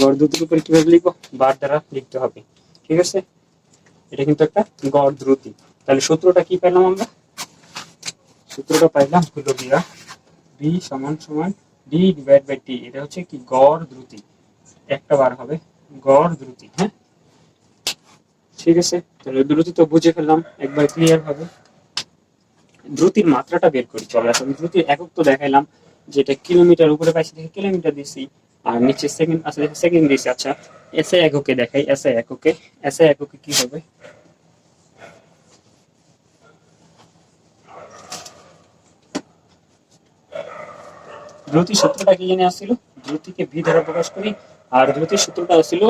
গড় দ্রুতির উপরে কীভাবে লিখব? বার দ্বারা লিখতে হবে। ঠিক আছে? এটা কিন্তু একটা গড় দ্রুতি। তাহলে সূত্রটা কি পেলাম আমরা? সূত্রটা পাইলাম হলো গিয়া বি সমান সমান ডি ডিভাইড বাই টি এটা হচ্ছে কি? গড় দ্রুতি। একটা বার হবে। গড় দ্রুতি হ্যাঁ? ঠিক আছে? তাহলে দ্রুতি তো বুঝে ফেললাম। একবার ক্লিয়ার হবে। দ্রুতির মাত্রাটা বের করি। চলো, এখন দ্রুতির একক তো দেখাইলাম। যেটা কিলোমিটার উপরে পাইছি দেখে কিলোমিটার দিছি। আর নিচে সেকেন্ড আছে সেকেন্ড দিছি আচ্ছা। এসে এককে দেখাই এসে এককে। এসে এককে কি হবে? দ্রুতি সূত্রটা কি জেনে আসছিল? দ্রুতিকে ভি দ্বারা প্রকাশ করি। আর দ্রুতির সূত্রটা আসছিল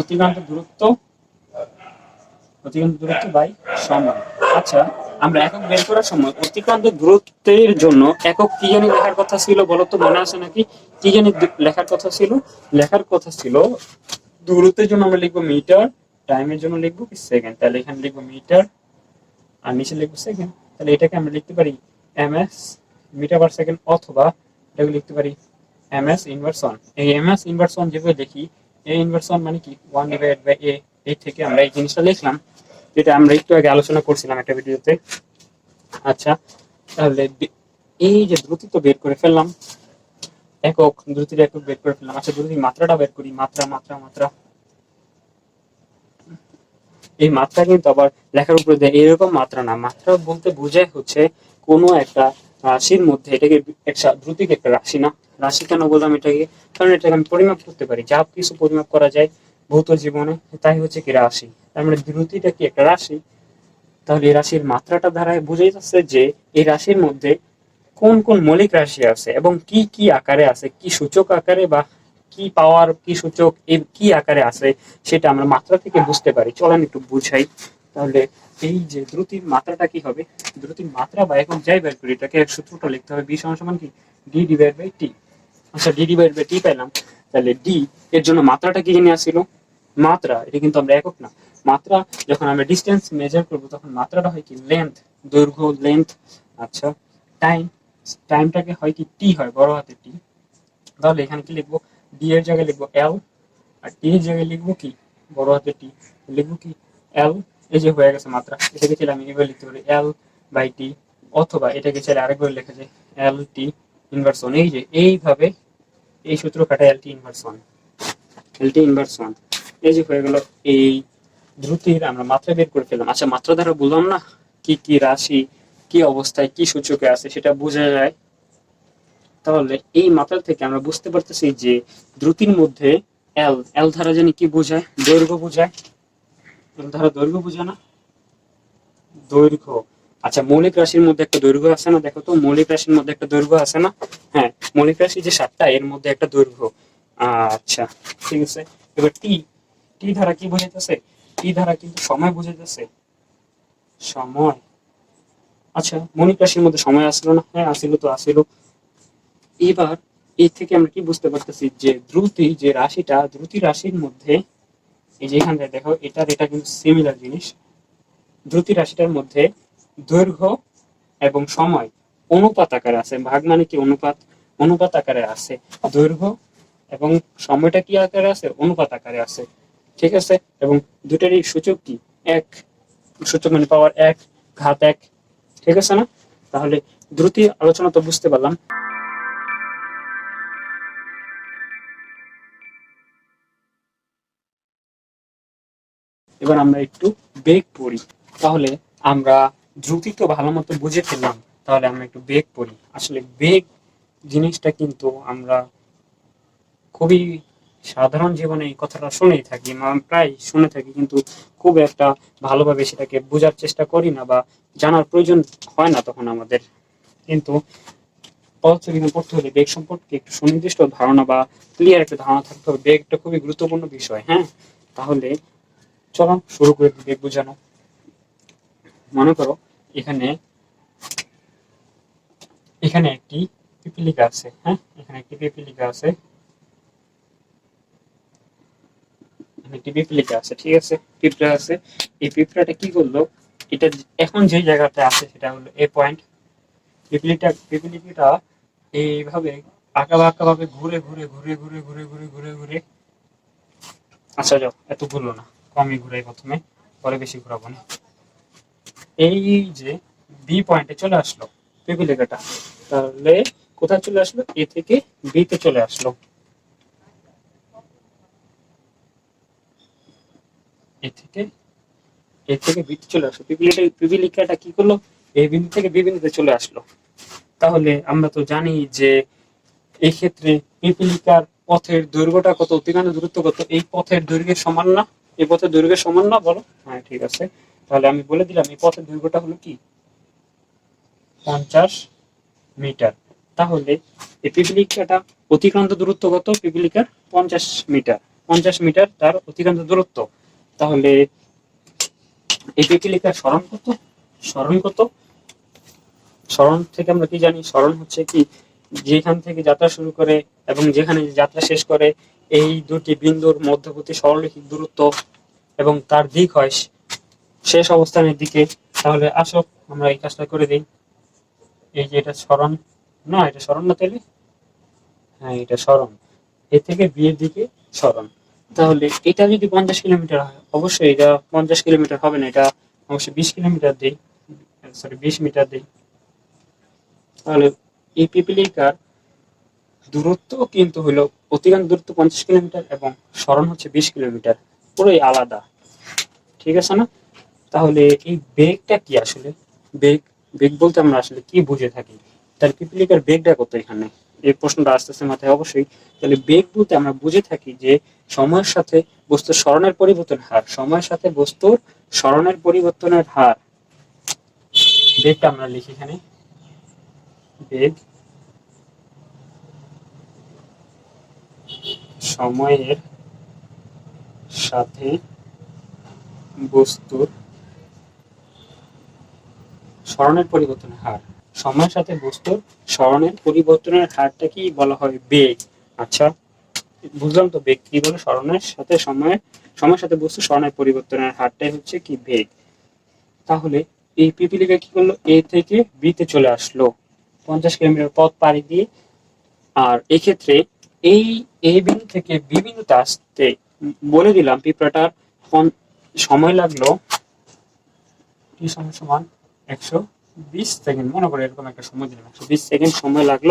অতিক্রান্ত দূরত্ব অতিক্রান্ত দূরত্ব বাই সময়। আচ্ছা আমরা একক বের করার সময় অতিক্রান্ত দূরত্বের জন্য একক কি জানি লেখার কথা ছিল বলো তো মনে আছে নাকি? কি জানি লেখার কথা ছিল? লেখার কথা ছিল, দূরত্বের জন্য আমরা লিখব মিটার, টাইমের জন্য লিখব কি সেকেন্ড? তাহলে এখানে লিখব মিটার, আর নিচে লিখব সেকেন্ড। তাহলে এটাকে আমরা লিখতে পারি m s metre per second অথবা এটাকে লিখতে পারি এম এস ইনভার্স ওয়ান এই এম এস ইনভার্স ওয়ান যেভাবে লিখি এ ইনভার্স ওয়ান মানে কি? ওয়ান ডিভাইড বাই এ এই থেকে আমরা এই জিনিসটা লিখলাম। যেটা আমরা একটু আগে আলোচনা করছিলাম একটা ভিডিওতে। আচ্ছা তাহলে এই যে দ্রুতি তো বের করে ফেললাম। একক দ্রুতির একক বের করে ফেললাম। আচ্ছা দ্রুতির মাত্রাটা বের করি। মাত্রা মাত্রা মাত্রা। এই মাত্রা কিন্তু আবার লেখার উপরে দেয়। এরকম মাত্রা না। মাত্রা বলতে বোঝায় হচ্ছে কোনো একটা রাশির মধ্যে এটাকে একটা দ্রুতিক একটা রাশি না। রাশি কেন বললাম এটাকে? কারণ এটাকে আমি পরিমাপ করতে পারি। যা কিছু পরিমাপ করা যায় ভৌত জীবনে, তাই হচ্ছে কি রাশি। তার মানে দ্রুতিটা কি একটা রাশি? তাহলে এই রাশির মাত্রাটা দ্বারাই বোঝাই যাচ্ছে যে এই রাশির মধ্যে কোন কোন মৌলিক রাশি আছে এবং কি কি আকারে আছে, কি সূচক আকারে বা কি পাওয়ার, কি সূচক এই কি আকারে আছে সেটা আমরা মাত্রা থেকে বুঝতে পারি। চলেন একটু বুঝাই। তাহলে এই যে দ্রুতির মাত্রাটা কি হবে? দ্রুতির মাত্রা বা এখন যাই বের করি, এটাকে সূত্রটা লিখতে হবে, বি সমান সমান কি? ডি ডিভাইড বাই টি আচ্ছা ডি ডিভাইড বাই টি পেলাম তাহলে ডি এর জন্য মাত্রাটা কি জেনে আসছিল মাত্রা, এটা কিন্তু আমরা একক না। মাত্রা, যখন আমরা ডিস্টেন্স মেজার করব, তখন মাত্রাটা হয় কি? লেন্থ দৈর্ঘ্য লেন্থ আচ্ছা টাইম টাইমটাকে হয় কি? টি হয়, বড় হাতে টি তাহলে এখানে কি লিখব? ডি এর জায়গায় লিখব এল আর টি এর জায়গায় লিখব কি? বড় হাতে টি লিখব কি? এল এই যে হয়ে গেছে মাত্রা। এটাকে চাইলে আমি এভাবে লিখতে পারি এল বাই টি অথবা এটাকে চাইলে আরেকবার লেখা যায় এল টি ইনভার্স ওয়ান এই যে, এইভাবে এই সূত্র কাটা L T inverse one L T inverse one এই যে হয়ে গেল এই দ্রুতির আমরা মাত্রা বের করে ফেললাম। আচ্ছা মাত্রা দ্বারা বললাম না কি কি রাশি, কি অবস্থায়, কি সূচকে আছে সেটা বোঝা যায়। তাহলে এই মাত্রা থেকে আমরা বুঝতে পারতেছি যে দ্রুতির মধ্যে এল এল ধারা জানি কি বোঝায়? দৈর্ঘ্য বোঝায়। এল ধারা দৈর্ঘ্য বোঝায় না? দৈর্ঘ্য। আচ্ছা মৌলিক রাশির মধ্যে একটা দৈর্ঘ্য আছে না? দেখো তো, মৌলিক রাশির মধ্যে একটা দৈর্ঘ্য আছে না? হ্যাঁ মৌলিক রাশি যে সাতটা, এর মধ্যে একটা দৈর্ঘ্য। আচ্ছা ঠিক আছে। এবার টি টি ধারা কি বোঝাইতেছে? টি ধারা কিন্তু সময় বোঝাইতেছে সময়। আচ্ছা মৌলিক রাশির মধ্যে সময় আসলো না? হ্যাঁ আসিল তো, আসিল। এবার এই থেকে আমরা কি বুঝতে পারতেছি যে দ্রুতি যে রাশিটা, দ্রুতি রাশির মধ্যে এই যে এখান থেকে দেখো, এটার, এটা কিন্তু সিমিলার জিনিস। দ্রুতি রাশিটার মধ্যে দৈর্ঘ্য এবং সময় অনুপাত আকারে আছে। ভাগ মানে কি অনুপাত? অনুপাত আকারে আছে। দৈর্ঘ্য এবং সময়টা কি আকারে আছে? অনুপাত আকারে আছে। ঠিক আছে? এবং দুটারই সূচক কি? এক, সূচক মানে পাওয়ার এক, ঘাত এক, ঠিক আছে না? তাহলে দ্রুতি আলোচনা তো বুঝতে পারলাম। এবার আমরা একটু বেগ পড়ি। তাহলে আমরা দ্রুতি তো ভালো মতো বুঝে ফেললাম, তাহলে আমরা একটু বেগ পড়ি। আসলে বেগ জিনিসটা কিন্তু আমরা খুবই সাধারণ জীবনে এই কথাটা শুনেই থাকি প্রায় শুনে থাকি, কিন্তু খুব একটা ভালোভাবে সেটাকে বোঝার চেষ্টা করি না বা জানার প্রয়োজন হয় না তখন আমাদের। কিন্তু পদার্থবিজ্ঞান পড়তে হলে বেগ সম্পর্কে একটু সুনির্দিষ্ট ধারণা বা ক্লিয়ার একটা ধারণা থাকতে হবে। বেগ একটা খুবই গুরুত্বপূর্ণ বিষয় হ্যাঁ? তাহলে চলো, শুরু করে বেগ বোঝানো। মনে করো এখানে এখানে একটি পিপিলিকা আছে হ্যাঁ? এখানে একটি পিপিলিকা আছে এখানে একটি পিপিলিকা আছে, ঠিক আছে? আছে। এই কি করল? এটা এখন যে আছে, সেটা হলো এ পয়েন্ট এইভাবে আঁকা বাঁকা ভাবে ঘুরে ঘুরে ঘুরে ঘুরে ঘুরে ঘুরে ঘুরে ঘুরে। আচ্ছা যাও, এত ঘুরলো না। কমই ঘুরাই প্রথমে, পরে বেশি ঘুরাবো না। এই যে বি পয়েন্টে চলে আসলো পিপিলিকাটা তাহলে কোথায় চলে আসলো? এ থেকে বি তে চলে আসলো। এ থেকে এ থেকে বি তে চলে আসলো। পিপিলিকা পিপিলিকাটা কি করল? এই বিন্দু থেকে বি বিন্দুতে চলে আসলো। তাহলে আমরা তো জানি যে এই ক্ষেত্রে পিপিলিকার পথের দৈর্ঘ্যটা কত? অতিক্রান্ত দূরত্ব কত? এই পথের দৈর্ঘ্যের সমান না? এই পথের দৈর্ঘ্যের সমান না? বলো। হ্যাঁ ঠিক আছে। তাহলে আমি বলে দিলাম, এই পথের দৈর্ঘ্যটা হলো কি? পঞ্চাশ মিটার। তাহলে এই পিপিলিকাটা অতিক্রান্ত দূরত্ব কত? পিপিলিকার পঞ্চাশ মিটার। পঞ্চাশ মিটার তার অতিক্রান্ত দূরত্ব। তাহলে এই পিপিলিকার স্মরণ কত? স্মরণ কত? স্মরণ থেকে আমরা কি জানি? স্মরণ হচ্ছে কি? যেখান থেকে যাত্রা শুরু করে এবং যেখানে যাত্রা শেষ করে, এই দুটি বিন্দুর মধ্যবর্তী সরলরেখিক দূরত্ব এবং তার দিক হয় শেষ অবস্থানের দিকে। তাহলে আসো, আমরা এই কাজটা করে দিই। এই যে এটা স্মরণ, না, এটা স্মরণ না তাহলে হ্যাঁ এটা স্মরণ। এ থেকে বিয়ের দিকে স্মরণ। তাহলে এটা যদি পঞ্চাশ কিলোমিটার হয়, অবশ্যই এটা পঞ্চাশ কিলোমিটার হবে না, এটা অবশ্যই বিশ কিলোমিটার দেই। সরি বিশ মিটার দেই। তাহলে এই পিপিলিকার দূরত্ব কিন্তু হলো অতিক্রান্ত দূরত্ব পঞ্চাশ কিলোমিটার এবং স্মরণ হচ্ছে বিশ কিলোমিটার, পুরোই আলাদা। ঠিক আছে না? তাহলে এই বেগটা কি আসলে? বেগ বেগ বলতে আমরা আসলে কি বুঝে থাকি? তাহলে পিপিলিকার বেগটা কত এখানে? এই প্রশ্নটা আসতেছে মাথায় অবশ্যই, তাহলে বেগ বলতে আমরা বুঝে থাকি যে সময়ের সাথে বস্তুর স্মরণের পরিবর্তন হার, সময়ের সাথে বস্তুর স্মরণের পরিবর্তনের হার। বেগটা আমরা লিখি এখানে। বেগ সময়ের সাথে বস্তুর স্মরণের পরিবর্তনের হার। সময়ের সাথে বস্তুর স্মরণের পরিবর্তনের হারটা কি বলা হয় বেগ? আচ্ছা বুঝলাম তো বেগ কি বলে? স্মরণের সাথে সময়ের সময়ের সাথে বস্তুর স্মরণের পরিবর্তনের হারটাই হচ্ছে কি বেগ? তাহলে এই পিপিলিকা কি করল? এ থেকে বি তে চলে আসলো। পঞ্চাশ কিলোমিটার পথ পাড়ি দিয়ে। আর এক্ষেত্রে এই এই বিন্দু থেকে বি বিন্দুতে আসতে, বলে দিলাম পিঁপড়াটার সময় লাগল। সমান সমান? একশো বিশ সেকেন্ড, মনে করে এরকম একটা সময় দিলাম, একশো বিশ সেকেন্ড সময় লাগল,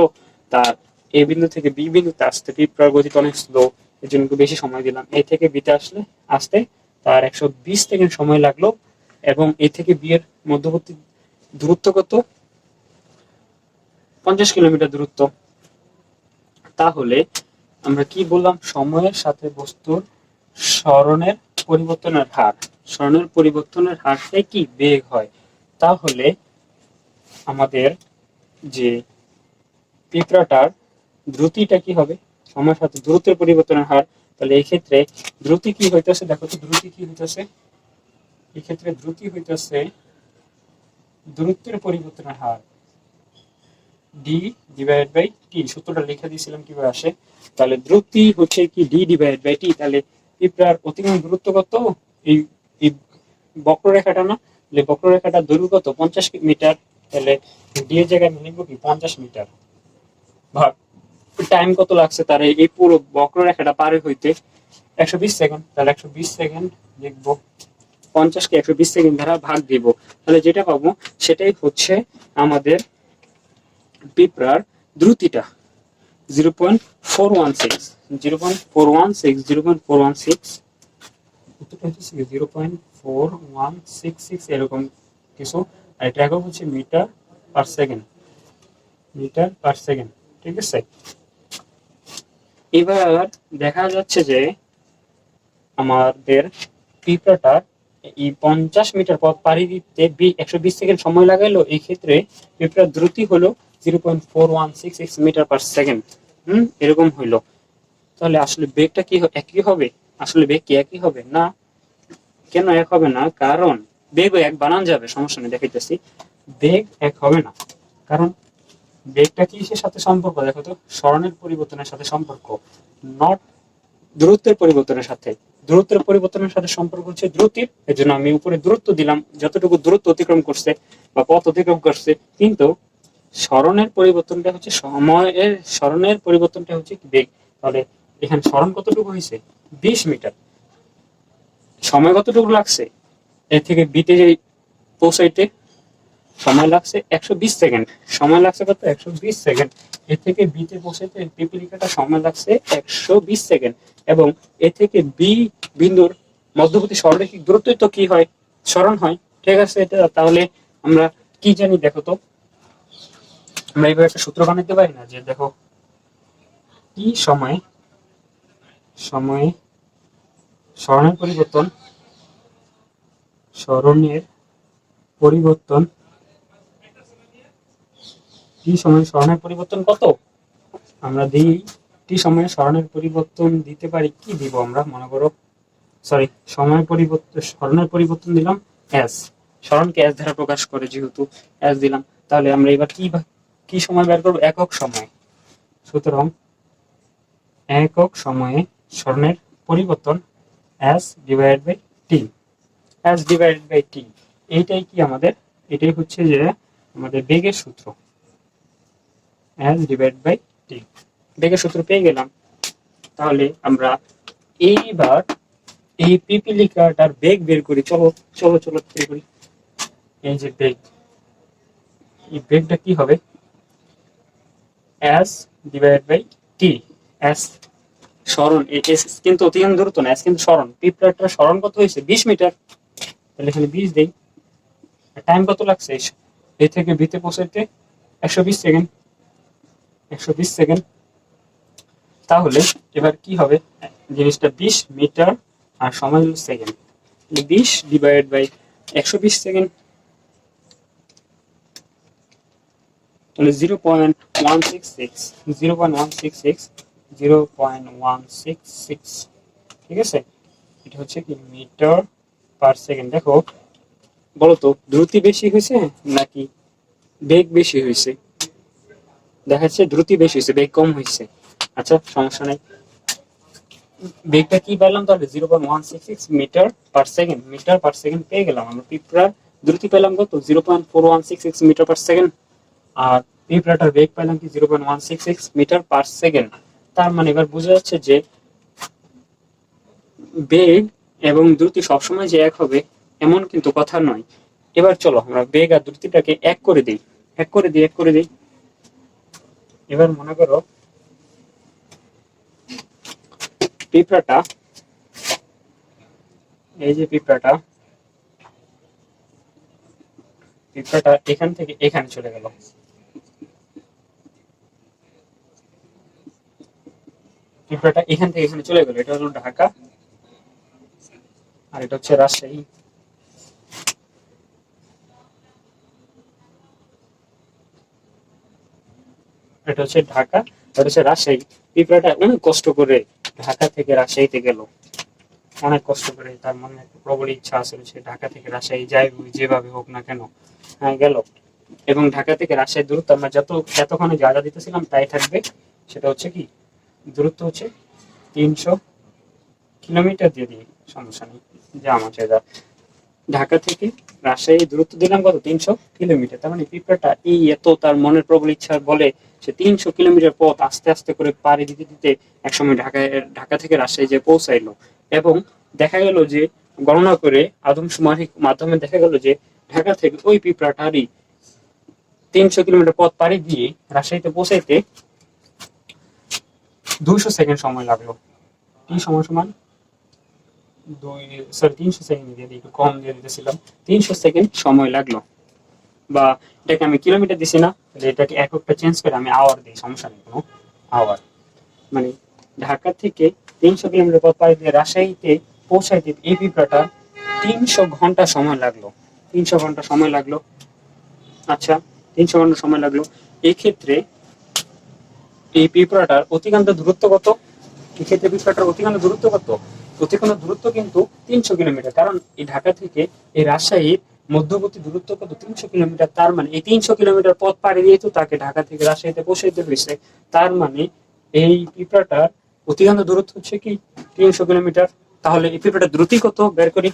তার এ বিন্দু থেকে বি বিন্দুতে আসতে পিঁপড়ার গতি তো অনেক স্লো এর জন্য একটু বেশি সময় দিলাম। এ থেকে বিতে আসলে, আসতে তার একশো বিশ সেকেন্ড সময় লাগল, এবং এ থেকে বি এর মধ্যবর্তী দূরত্ব কত? পঞ্চাশ কিলোমিটার দূরত্ব। তাহলে আমরা কি বললাম? সময়ের সাথে বস্তুর স্মরণের পরিবর্তনের হার। স্মরণের পরিবর্তনের হারটাই কি? বেগ হয়। তাহলে আমাদের যে পিঁপড়াটার দ্রুতিটা কি হবে? সময়ের সাথে দ্রুতের পরিবর্তনের হার। তাহলে এই ক্ষেত্রে দ্রুতি কি হইতেছে? দেখো তো, দ্রুতি কি হইতেছে? এই ক্ষেত্রে দ্রুতি হইতেছে দূরত্বের পরিবর্তনের হার। ডি ডিভাইড বাই টি সূত্রটা লিখে দিয়েছিলাম কীভাবে আসে? তাহলে দ্রুতি হচ্ছে কি? ডি ডিভাইড বাই টি তাহলে পিঁপড়ার অতিক্রম দূরত্ব কত? এই বক্ররেখাটা না? বক্ররেখাটা দৈর্ঘ্য কত? পঞ্চাশ মিটার। তাহলে ডি এর জায়গায় আমি লিখব কি পঞ্চাশ মিটার। ভাগ টাইম কত লাগছে তার? এই পুরো বক্ররেখাটা পারে হইতে একশো বিশ সেকেন্ড তাহলে একশো বিশ সেকেন্ড লিখব পঞ্চাশকে একশো বিশ সেকেন্ড দ্বারা ভাগ দিব। তাহলে যেটা পাবো, সেটাই হচ্ছে আমাদের পিঁপড়ার দ্রুতিটা। Zero point four one six zero point four one six zero point four one six zero point four one six six এরকম কিছু। আর এটা একক হচ্ছে metre per second metre per second ঠিক আছে? এবার দেখা যাচ্ছে যে আমাদের পিঁপড়াটা এই পঞ্চাশ মিটার পথ পাড়ি দিতে একশো বিশ সেকেন্ড সময় লাগাইলো এই ক্ষেত্রে পিঁপড়ার দ্রুতি হলো zero point four one six six metre per second হুম? এরকম হইল। তাহলে আসলে বেগটা কি একই হবে? আসলে বেগ কি একই হবে? না। কেন এক হবে না? কারণ বেগ এক বানান যাবে, সমস্যা নেই, দেখাইতেছি। বেগ এক হবে না, কারণ বেগটা কিসের সাথে সম্পর্ক? দেখো তো স্মরণের পরিবর্তনের সাথে সম্পর্ক নট দূরত্বের পরিবর্তনের সাথে। দূরত্বের পরিবর্তনের সাথে সম্পর্ক হচ্ছে দ্রুতির এর জন্য আমি উপরে দূরত্ব দিলাম, যতটুকু দূরত্ব অতিক্রম করছে বা পথ অতিক্রম করছে, কিন্তু স্মরণের পরিবর্তনটা হচ্ছে সময়ের স্মরণের পরিবর্তনটা হচ্ছে বেগ? তাহলে এখানে স্মরণ কতটুকু হয়েছে? বিশ মিটার। সময় কতটুকু লাগছে? এর থেকে বিতে পৌঁছাইতে সময় লাগছে একশো বিশ সেকেন্ড সময় লাগছে কত? একশো বিশ সেকেন্ড এর থেকে বিতে পৌঁছাইতে পিপিলিকাটা সময় লাগছে একশো বিশ সেকেন্ড এবং এ থেকে বি বিন্দুর মধ্যবর্তী সরলরেখিক দূরত্বই তো কি হয়? স্মরণ হয়। ঠিক আছে, এটা তাহলে আমরা কি জানি দেখো তো? আমরা এইভাবে একটা সূত্র বানাতে পারি না যে দেখো কি সময়, সময়ে স্মরণের পরিবর্তন স্মরণের পরিবর্তন। টি সময়ে স্মরণের পরিবর্তন কত? আমরা দিই টি সময়ে স্মরণের পরিবর্তন দিতে পারি কি দিব আমরা? মনে করো সরি সময় পরিবর্তন স্মরণের পরিবর্তন দিলাম এস স্মরণকে এস দ্বারা প্রকাশ করে যেহেতু এস দিলাম, তাহলে আমরা এবার কি কি সময় বের করব? একক সময়। সুতরাং একক সময়ে স্মরণের পরিবর্তন s divide by s divided by t এইটাই কি আমাদের? এটাই হচ্ছে যে আমাদের বেগের সূত্র এস ডিভাইড বাই টি বেগের সূত্র পেয়ে গেলাম। তাহলে আমরা এইবার এই পিপিলিকাটার বেগ বের করি। চলো চলো চলো, বের করি। এই যে বেগ, এই বেগটা কি হবে? এস ডিভাইড বাই টি স্মরণ এস কিন্তু অতিগান দূরত্ব না এস কিন্তু স্মরণ। পিঁপড়াটার স্মরণ কত হয়েছে? বিশ মিটার। তাহলে এখানে বিশ দেই। টাইম কত লাগছে? এ থেকে বিতে পৌঁছাইতে একশো বিশ সেকেন্ড একশো বিশ সেকেন্ড তাহলে এবার কি হবে? জিনিসটা বিশ মিটার আর সময় হলো সেকেন্ড বিশ ডিভাইড বাই একশো বিশ সেকেন্ড তাহলে zero point one six six zero point one six six zero point one six six ঠিক আছে? এটা হচ্ছে কি? মিটার পার সেকেন্ড দেখো বলো তো দ্রুতি বেশি হয়েছে নাকি বেগ বেশি হয়েছে? দেখা যাচ্ছে দ্রুতি বেশি হয়েছে, বেগ কম হয়েছে। আচ্ছা সমস্যা নাই। বেগটা কি পেলাম তাহলে? Zero point one six six metre per second metre per second পেয়ে গেলাম। আমরা পিঁপড়ার দ্রুতি পেলাম কত? Zero point four one six six metre per second আর পিঁপড়াটার বেগ পেলাম কি? Zero point one six six metre per second তার মানে এবার বোঝা যাচ্ছে যে বেগ এবং দ্রুতি সবসময় যে এক হবে, এমন কিন্তু কথা নয়। এবার চলো, আমরা বেগ আর দ্রুতিটাকে এক করে দিই। এক করে দিই, এক করে দিই। এবার মনে করো, পিঁপড়াটা, এই যে পিঁপড়াটা পিঁপড়াটা এখান থেকে এখানে চলে গেল। পিঁপড়াটা এখান থেকে এখানে চলে গেল। এটা হলো ঢাকা। আর এটা হচ্ছে রাজশাহী। এটা হচ্ছে ঢাকা, এটা হচ্ছে রাজশাহী। পিঁপড়াটা অনেক কষ্ট করে ঢাকা থেকে রাজশাহীতে গেল। অনেক কষ্ট করে তার মনে একটা প্রবল ইচ্ছা আছিল সে ঢাকা থেকে রাজশাহী যাই যেভাবে হোক না কেন হ্যাঁ গেল। এবং ঢাকা থেকে রাজশাহী দূরত্ব আমরা যত এতক্ষণে যা যা দিতেছিলাম তাই থাকবে। সেটা হচ্ছে কি? দূরত্ব হচ্ছে তিনশো কিলোমিটার দিয়ে দিই, সমস্যা নেই। আমার ঢাকা থেকে রাজশাহী দূরত্ব দিলাম কত? তিনশো কিলোমিটার। তার মানে পিঁপড়াটা এই এত তার মনের প্রবল ইচ্ছার বলে সে তিনশো কিলোমিটার পথ আস্তে আস্তে করে পাড়ি দিতে দিতে একসময় ঢাকায়, ঢাকা থেকে রাজশাহী যে পৌঁছাইলো। এবং দেখা গেল যে, গণনা করে আদমশুমারির মাধ্যমে দেখা গেল যে, ঢাকা থেকে ওই পিঁপড়াটারই তিনশো কিলোমিটার পথ পাড়ি দিয়ে রাজশাহীতে পৌঁছাইতে দুইশো সেকেন্ড সময় লাগল। কি সময় সমান? দুই সরি তিনশো সেকেন্ড দিয়ে একটু কম দিয়ে দিতেছিলাম। তিনশো সেকেন্ড সময় লাগল। বা এটাকে আমি কিলোমিটার দিছি না এটাকে এককটা চেঞ্জ করে আমি আওয়ার দিই, সমস্যা নেই কোনো আওয়ার মানে ঢাকা থেকে তিনশো কিলোমিটার পথ পাড়ি দিয়ে রাজশাহীতে পৌঁছাইতে এই পিঁপড়াটা তিনশো ঘণ্টা সময় লাগল। তিনশো ঘণ্টা সময় লাগল। আচ্ছা তিনশো ঘণ্টা সময় লাগল। এই ক্ষেত্রে এই পিঁপড়াটার অতিকান্ত দূরত্ব কত? এই ক্ষেত্রে পিঁপড়াটার অতিকান্ত দূরত্ব কত? অতিকান্ত দূরত্ব কিন্তু তিনশো কিলোমিটার। কারণ এই ঢাকা থেকে এই রাজশাহীর মধ্যবর্তী দূরত্ব কত তিনশো কিলোমিটার। তার মানে এই তিনশো কিলোমিটার পথ পাড়ি দিয়ে তো তাকে ঢাকা থেকে রাজশাহীতে পৌঁছাইতে হয়েছে। তার মানে এই পিঁপড়াটার অতিকান্ত দূরত্ব হচ্ছে কি? তিনশো কিলোমিটার। তাহলে এই পিঁপড়াটার দ্রুতি কত? বের করি।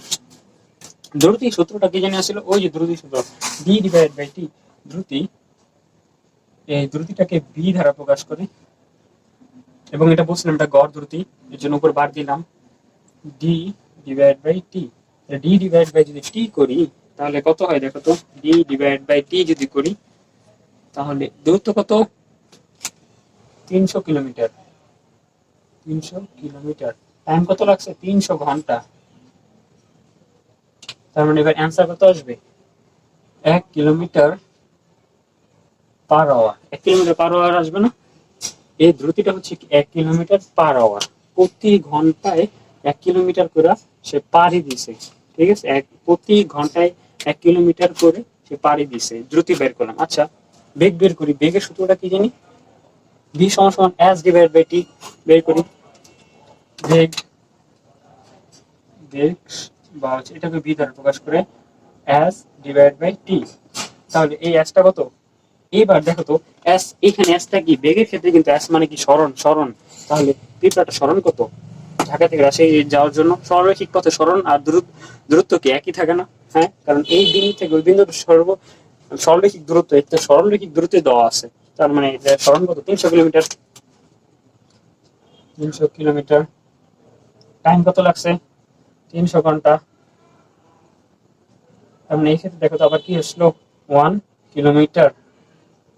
দ্রুতি সূত্রটা কি জানি আসলে? ওই যে দ্রুতি সূত্র ডি ডিভাইড বাই টি দ্রুতি, এই দ্রুতিটাকে বি দ্বারা প্রকাশ করি। এবং এটা বলছিলাম এটা গড় দ্রুতি, এর জন্য উপর বার দিলাম। D divide by t d divide by যদি টি করি, তাহলে কত হয় দেখো তো? ডি ডিভাইড বাই টি যদি করি, তাহলে দূরত্ব কত? তিনশো কিলোমিটার। তিনশো কিলোমিটার। টাইম কত লাগছে? তিনশো ঘণ্টা। তার মানে এবার অ্যান্সার কত আসবে? এক কিলোমিটার পার আওয়ার এক কিলোমিটার পার আওয়ার আসবে না? এই দ্রুতিটা হচ্ছে এক কিলোমিটার পার আওয়ার প্রতি ঘন্টায় এক কিলোমিটার করে সে পাড়ি দিছে, ঠিক আছে? এক, প্রতি ঘন্টায় এক কিলোমিটার করে সে পাড়ি দিছে, দ্রুতি বের করলাম। আচ্ছা বেগ বের করি। বেগের সূত্রটা কি জানি? ভি সমান সমান এস ডিভাইড বাই টি বের করি। বেগ বেগ, বা হচ্ছে এটাকে ভি দ্বারা প্রকাশ করে এস ডিভাইড বাই টি তাহলে এই এসটা কত? এবার দেখো তো এস এখানে এসটা কি? বেগের ক্ষেত্রে কিন্তু এস মানে কি স্মরণ? স্মরণ। তাহলে পিঁপড়াটা স্মরণ কত? ঢাকা থেকে রাজশাহী যাওয়ার জন্য সরলরৈখিক পথে স্মরণ আর দূরত্ব কি একই থাকে না? হ্যাঁ কারণ এই বিন্দু থেকে ওই বিন্দুর সর্ব সরলরৈখিক দূরত্ব এতে সরলরৈখিক দূরত্বে দেওয়া আছে। তার মানে এটা স্মরণ কত তিনশো কিলোমিটার। তিনশো কিলোমিটার। টাইম কত লাগছে? তিনশো ঘণ্টা। তার মানে এই ক্ষেত্রে দেখো তো আবার কি আসলো? One kilometre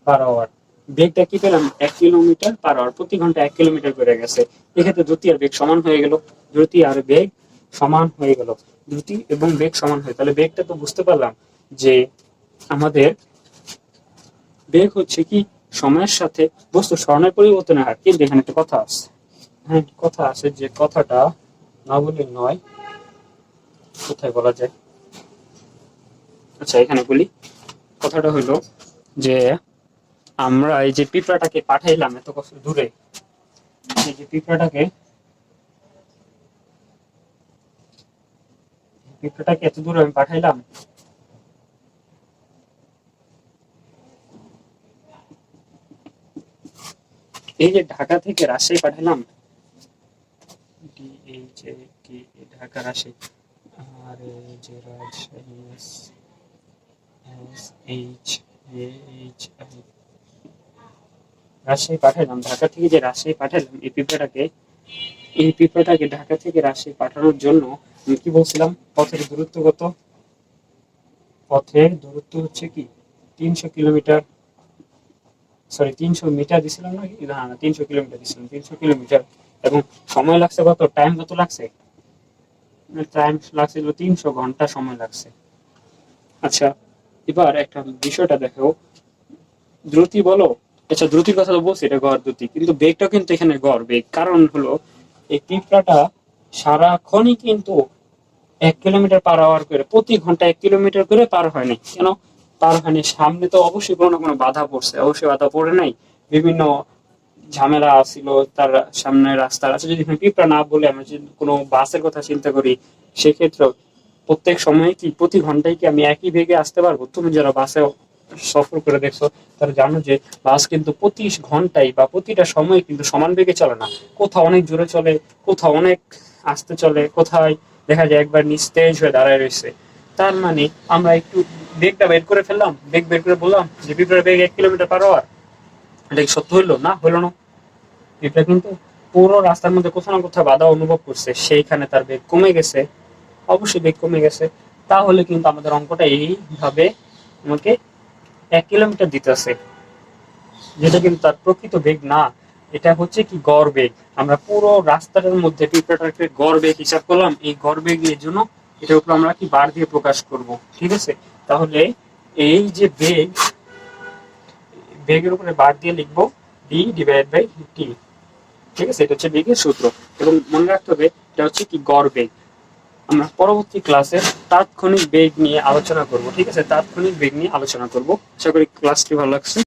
per hour. বেগটা কি পেলাম? এক কিলোমিটার পার আওয়ার প্রতি ঘণ্টা এক কিলোমিটার করে গেছে। এক্ষেত্রে দ্রুতি আর বেগ সমান হয়ে গেল। দ্রুতি আর বেগ সমান হয়ে গেল। দ্রুতি এবং বেগ সমান হয়ে, তাহলে বেগটা তো বুঝতে পারলাম যে আমাদের বেগ হচ্ছে কি সময়ের সাথে, বস্তু স্মরণের পরিবর্তনের হার। কিন্তু এখানে একটা কথা আছে। হ্যাঁ কথা আছে যে কথাটা না বলে নয়। কোথায় বলা যায়? আচ্ছা এখানে বলি। কথাটা হলো যে আমরা এই যে পিঁপড়াটাকে পাঠাইলাম এত কষ্ট দূরে, এই যে পিঁপড়াটাকে পিঁপড়াটাকে এত দূরে আমি পাঠাইলাম। এই যে ঢাকা থেকে রাজশাহী পাঠালাম ঢাকা, রাজশাহী। আর যে Rajshahi H H I Rajshahi পাঠালাম, ঢাকা থেকে যে রাজশাহী পাঠালাম, এই পিঁপড়াটাকে এই পিঁপড়াটাকে ঢাকা থেকে রাজশাহী পাঠানোর জন্য আমি কি বলছিলাম? পথের দূরত্ব কত? পথের দূরত্ব হচ্ছে কি? তিনশো কিলোমিটার সরি তিনশো মিটার দিছিলাম নাকি? না না, তিনশো কিলোমিটার দিছিলাম, তিনশো কিলোমিটার। এবং সময় লাগছে কত? টাইম কত লাগছে? টাইম লাগছিল তিনশো ঘণ্টা সময় লাগছে। আচ্ছা এবার একটা বিষয়টা দেখো। দ্রুতি বলো আচ্ছা দ্রুতির কথা তো বলছি, এটা গড় দ্রুতি। কিন্তু বেগটা কিন্তু এখানে গড় বেগ। কারণ হলো, এই পিঁপড়াটা সারাক্ষণই কিন্তু এক কিলোমিটার পার আওয়ার করে, প্রতি ঘণ্টা এক কিলোমিটার করে পার হয়নি কেন? পার হয়নি সামনে তো অবশ্যই কোনো না কোনো বাধা পড়ছে। অবশ্যই বাধা পড়ে নাই। বিভিন্ন ঝামেলা ছিল, তার সামনে রাস্তার আছে। যদি পিঁপড়া না বলে আমি যদি কোনো বাসের কথা চিন্তা করি সেক্ষেত্রে প্রত্যেক সময় কি, প্রতি ঘন্টায় কি আমি একই বেগে আসতে পারব? তুমি যারা বাসে সফর করে দেখছ তারা জানো যে বাস কিন্তু প্রতি ঘন্টায় বা প্রতিটা সময় কিন্তু সমান বেগে চলে না। কোথাও অনেক জোরে চলে, কোথাও অনেক আস্তে চলে, কোথায় দেখা যায় একবার নিস্তেজ হয়ে দাঁড়ায় রয়েছে। তার মানে আমরা একটু বেগটা বের করে ফেললাম, বেগ বের করে বললাম যে পিঁপড়ার বেগ এক কিলোমিটার পার আওয়ার এটা কি সত্য হইল? না হইল না। পিঁপড়া কিন্তু পুরো রাস্তার মধ্যে কোথাও না কোথাও বাধা অনুভব করছে, সেইখানে তার বেগ কমে গেছে। অবশ্যই বেগ কমে গেছে। তাহলে কিন্তু আমাদের অঙ্কটা এইভাবে আমাকে এক কিলোমিটার দিতেছে যেটা কিন্তু তার প্রকৃত বেগ না, এটা হচ্ছে কি গড় বেগ। আমরা পুরো রাস্তাটার মধ্যে পিঁপড়াটাকে গড় বেগ হিসাব করলাম, এই গড় বেগ এর জন্য এটার উপর আমরা কি বার দিয়ে প্রকাশ করব, ঠিক আছে? তাহলে এই যে বেগ, বেগের উপরে বার দিয়ে লিখব ডি ডিভাইড বাই টি ঠিক আছে? এটা হচ্ছে বেগের সূত্র। এবং মনে রাখতে হবে, এটা হচ্ছে কি গড় বেগ। আমরা পরবর্তী ক্লাসে তাৎক্ষণিক বেগ নিয়ে আলোচনা করব, ঠিক আছে? তাৎক্ষণিক বেগ নিয়ে আলোচনা করব। আশা করি ক্লাসটি ভালো লাগছে।